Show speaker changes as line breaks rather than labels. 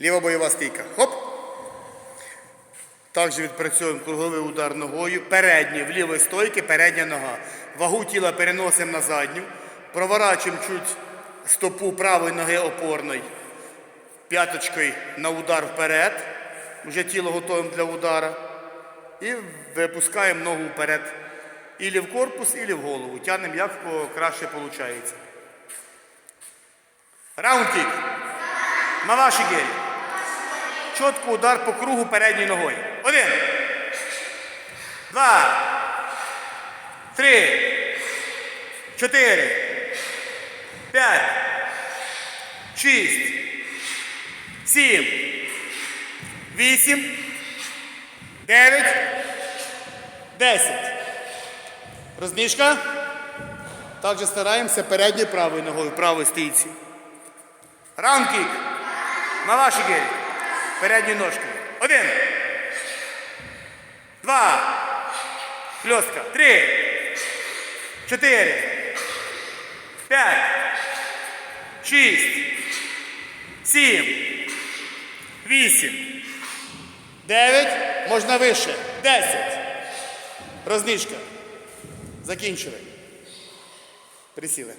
Ліва бойова стійка. Хоп. Також відпрацьовуємо круговий удар ногою. Передній, в лівої стойки, передня нога. Вагу тіла переносимо на задню. Проворачуємо чуть стопу правої ноги опорної. П'яточкою на удар вперед. Уже тіло готовим для удара. І випускаємо ногу вперед. Ілі в корпус, ілі в голову. Тянемо як краще виходить. Раунд кік. Маваші гелі. Чітко удар по кругу передньою ногою. Один. Два. Три. Чотири. П'ять. Шість. Сім. Вісім. Дев'ять. Десять. Розніжка. Також стараємося передньою правою ногою, правою стійці. Раунд-кік. На ваші гелі. Передньою ножкою. Один. Два. Хльостка. Три. Чотири. П'ять. Шість. Сім. Вісім. Дев'ять. Можна вище. Десять. Рознижка. Закінчили. Присіли.